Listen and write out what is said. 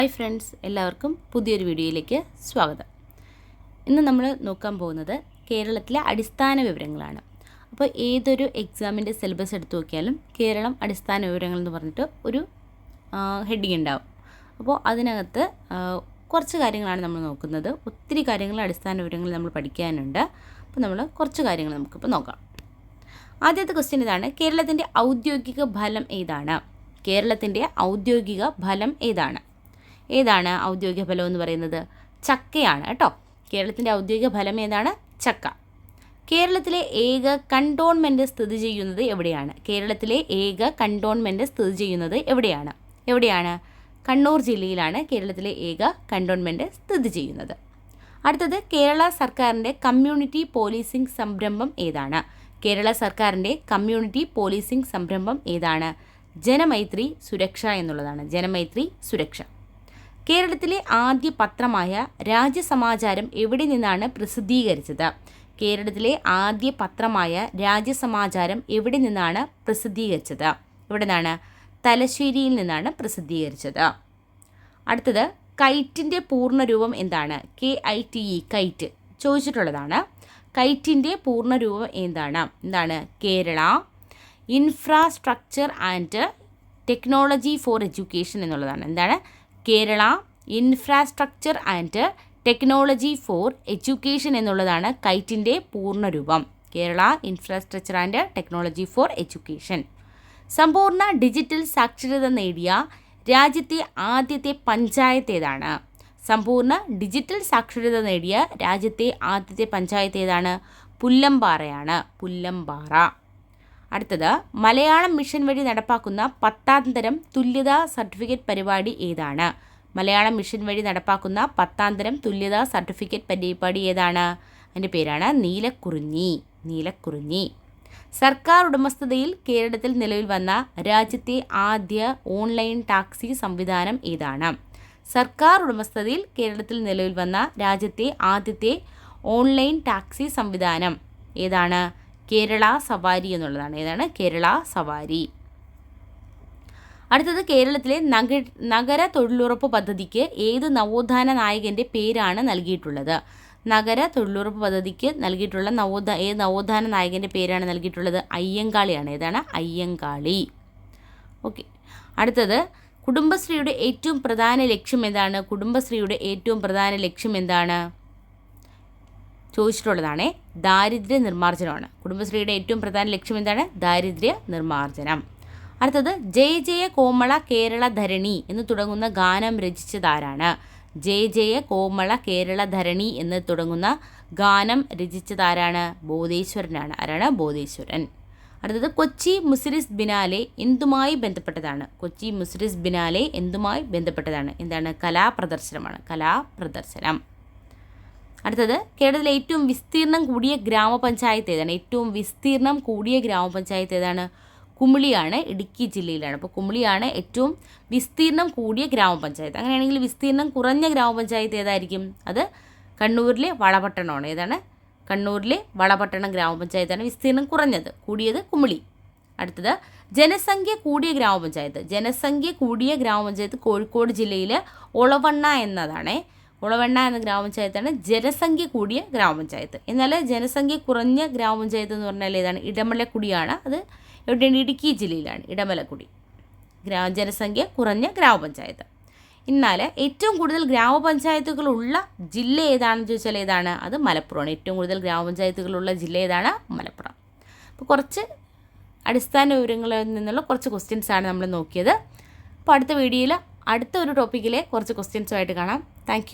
Hi friends എല്ലാവർക്കും പുതിയൊരു വീഡിയോയിലേക്ക് സ്വാഗതം. ഇന്ന് നമ്മൾ നോക്കാൻ പോകുന്നത് കേരളത്തിലെ അടിസ്ഥാന വിവരങ്ങളാണ്. അപ്പോൾ ഏതൊരു എക്സാമിന്റെ സിലബസ് എടുത്തു നോക്കിയാലും കേരളം അടിസ്ഥാന വിവരങ്ങൾ എന്ന് പറഞ്ഞിട്ട് ഒരു ഹെഡിങ് ഉണ്ടാവും. അപ്പോൾ അതിനകത്ത് കുറച്ച് കാര്യങ്ങളാണ് നമ്മൾ നോക്കുന്നത്. ഒത്തിരി കാര്യങ്ങൾ അടിസ്ഥാന വിവരങ്ങൾ നമ്മൾ പഠിക്കാനുണ്ട്. അപ്പോൾ നമ്മൾ കുറച്ച് കാര്യങ്ങൾ നമുക്കിപ്പോൾ നോക്കാം. ആദ്യത്തെ ക്വസ്റ്റ്യൻ ഇതാണ് കേരളത്തിന്റെ ഔദ്യോഗിക ഫലം ഏതാണ്? കേരളത്തിന്റെ ഔദ്യോഗിക ഫലം ഏതാണ്? ഏതാണ് ഔദ്യോഗിക ഫലം എന്ന് പറയുന്നത്? ചക്കയാണ് കേട്ടോ. കേരളത്തിന്റെ ഔദ്യോഗിക ഫലം ഏതാണ്? ചക്ക. കേരളത്തിലെ ഏക കണ്ടോൺമെന്റ് സ്ഥിതി ചെയ്യുന്നത് എവിടെയാണ്? കേരളത്തിലെ ഏക കണ്ടോൺമെന്റ് സ്ഥിതി ചെയ്യുന്നത് എവിടെയാണ്? എവിടെയാണ്? കണ്ണൂർ ജില്ലയിലാണ് കേരളത്തിലെ ഏക കണ്ടോൺമെന്റ് സ്ഥിതി ചെയ്യുന്നത്. അടുത്തത് കേരള സർക്കാരിന്റെ കമ്മ്യൂണിറ്റി പോലീസിംഗ് സംരംഭം ഏതാണ്? കേരള സർക്കാരിന്റെ കമ്മ്യൂണിറ്റി പോലീസിംഗ് സംരംഭം ഏതാണ്? ജനമൈത്രി സുരക്ഷ എന്നുള്ളതാണ്. ജനമൈത്രി സുരക്ഷ. കേരളത്തിലെ ആദ്യ പത്രമായ രാജ്യസമാചാരം എവിടെ നിന്നാണ് പ്രസിദ്ധീകരിച്ചത്? കേരളത്തിലെ ആദ്യ പത്രമായ രാജ്യസമാചാരം എവിടെ നിന്നാണ് പ്രസിദ്ധീകരിച്ചത്? എവിടെ നിന്നാണ് തലശ്ശേരിയിൽ നിന്നാണ് പ്രസിദ്ധീകരിച്ചത്. അടുത്തത് കൈറ്റിന്റെ പൂർണരൂപം എന്താണ്? K I T E KITE. ചോദിച്ചിട്ടുള്ളതാണ്. കൈറ്റിന്റെ പൂർണരൂപം എന്താണ്? എന്താണ്? Kerala infrastructure and technology for education എന്നുള്ളതാണ്. എന്താണ്? Kerala infrastructure and technology for education എന്നുള്ളതാണ് കൈറ്റിന്റെ പൂർണരൂപം. Kerala infrastructure and technology for education സമ്പൂർണ ഡിജിറ്റൽ സാക്ഷരത നേടിയ രാജ്യത്തെ ആദ്യത്തെ പഞ്ചായത്ത് ഏതാണ് സമ്പൂർണ ഡിജിറ്റൽ സാക്ഷരത നേടിയ രാജ്യത്തെ ആദ്യത്തെ പഞ്ചായത്ത് ഏതാണ് പുല്ലമ്പാറയാണ്. പുല്ലമ്പാറ. അടുത്തത് മലയാളം മിഷൻ വഴി നടപ്പാക്കുന്ന പത്താംതരം തുല്യതാ സർട്ടിഫിക്കറ്റ് പരിപാടി ഏതാണ്? മലയാളം മിഷൻ വഴി നടപ്പാക്കുന്ന പത്താംതരം തുല്യതാ സർട്ടിഫിക്കറ്റ് പരിപാടി ഏതാണ്? അതിന്റെ പേരാണ് നീലക്കുറിഞ്ഞി നീലക്കുറിഞ്ഞി. സർക്കാർ ഉടമസ്ഥതയിൽ കേരളത്തിൽ നിലവിൽ വന്ന രാജ്യത്തെ ആദ്യ ഓൺലൈൻ ടാക്സി സംവിധാനം ഏതാണ്? സർക്കാർ ഉടമസ്ഥതയിൽ കേരളത്തിൽ നിലവിൽ വന്ന രാജ്യത്തെ ആദ്യത്തെ ഓൺലൈൻ ടാക്സി സംവിധാനം ഏതാണ്? കേരള സവാരി എന്നുള്ളതാണ്. ഏതാണ്? കേരള സവാരി. അടുത്തത് കേരളത്തിലെ നഗ നഗര തൊഴിലുറപ്പ് പദ്ധതിക്ക് ഏത് നവോത്ഥാന നായകന്റെ പേരാണ് നൽകിയിട്ടുള്ളത്? നഗര തൊഴിലുറപ്പ് പദ്ധതിക്ക് നൽകിയിട്ടുള്ള നവോത്ഥാ ഏത് നവോത്ഥാന നായകന്റെ പേരാണ് നൽകിയിട്ടുള്ളത് അയ്യങ്കാളിയാണ്. ഏതാണ്? അയ്യങ്കാളി. ഓക്കെ. അടുത്തത് കുടുംബശ്രീയുടെ ഏറ്റവും പ്രധാന ലക്ഷ്യം എന്താണ്? കുടുംബശ്രീയുടെ ഏറ്റവും പ്രധാന ലക്ഷ്യം എന്താണ്? ചോദിച്ചിട്ടുള്ളതാണ് ദാരിദ്ര്യ നിർമ്മാർജനമാണ്. കുടുംബശ്രീയുടെ ഏറ്റവും പ്രധാന ലക്ഷ്യം എന്താണ്? ദാരിദ്ര്യ നിർമ്മാർജനം. അടുത്തത് ജയ ജയ കോമള കേരള ധരണി എന്ന് തുടങ്ങുന്ന ഗാനം രചിച്ചതാരാണ്? ജയ ജയ കോമള കേരള ധരണി എന്ന് തുടങ്ങുന്ന ഗാനം രചിച്ചതാരാണ്? ബോധേശ്വരനാണ്. ആരാണ്? ബോധേശ്വരൻ. അടുത്തത് കൊച്ചി മുസിരിസ് ബിനാലെ എന്തുമായി ബന്ധപ്പെട്ടതാണ്? കൊച്ചി മുസിരിസ് ബിനാലെ എന്തുമായി ബന്ധപ്പെട്ടതാണ്? എന്താണ്? കലാപ്രദർശനമാണ്. കലാപ്രദർശനം. അടുത്തത് കേരളത്തിലെ ഏറ്റവും വിസ്തീർണം കൂടിയ ഗ്രാമപഞ്ചായത്ത് ഏതാണ്? ഏറ്റവും വിസ്തീർണം കൂടിയ ഗ്രാമപഞ്ചായത്ത് ഏതാണ്? കുമിളിയാണ് ഇടുക്കി ജില്ലയിലാണ്. അപ്പോൾ കുമിളിയാണ് ഏറ്റവും വിസ്തീർണം കൂടിയ ഗ്രാമപഞ്ചായത്ത്. അങ്ങനെയാണെങ്കിൽ വിസ്തീർണം കുറഞ്ഞ ഗ്രാമപഞ്ചായത്ത് ഏതായിരിക്കും? അത് കണ്ണൂരിലെ വളപട്ടണമാണ്. ഏതാണ്? കണ്ണൂരിലെ വളപട്ടണം ഗ്രാമപഞ്ചായത്താണ് വിസ്തീർണം കുറഞ്ഞത്. കൂടിയത് കുമിളി. അടുത്തത് ജനസംഖ്യ കൂടിയ ഗ്രാമപഞ്ചായത്ത്. ജനസംഖ്യ കൂടിയ ഗ്രാമപഞ്ചായത്ത് കോഴിക്കോട് ജില്ലയിലെ ഒളവണ്ണ എന്നതാണ്. ഉളവണ്ണ എന്ന ഗ്രാമപഞ്ചായത്താണ് ജനസംഖ്യ കൂടിയ ഗ്രാമപഞ്ചായത്ത്. എന്നാൽ ജനസംഖ്യ കുറഞ്ഞ ഗ്രാമപഞ്ചായത്ത് എന്ന് പറഞ്ഞാൽ ഏതാണ്? ഇടമലക്കുടിയാണ്. അത് എവിടെയാണ്? ഇടുക്കി ജില്ലയിലാണ്. ഇടമലക്കുടി. ഗ്രാ ജനസംഖ്യ കുറഞ്ഞ ഗ്രാമപഞ്ചായത്ത്. എന്നാൽ ഏറ്റവും കൂടുതൽ ഗ്രാമപഞ്ചായത്തുകളുള്ള ജില്ല ഏതാണെന്ന് ചോദിച്ചാൽ ഏതാണ്? അത് മലപ്പുറമാണ്. ഏറ്റവും കൂടുതൽ ഗ്രാമപഞ്ചായത്തുകളുള്ള ജില്ല ഏതാണ്? മലപ്പുറം. അപ്പോൾ കുറച്ച് അടിസ്ഥാന വിവരങ്ങളിൽ നിന്നുള്ള കുറച്ച് ക്വസ്റ്റ്യൻസ് ആണ് നമ്മൾ നോക്കിയത്. അപ്പോൾ അടുത്ത വീഡിയോയിൽ അടുത്ത ഒരു ടോപ്പിക്കിലെ കുറച്ച് ക്വസ്റ്റ്യൻസുമായിട്ട് കാണാം. താങ്ക്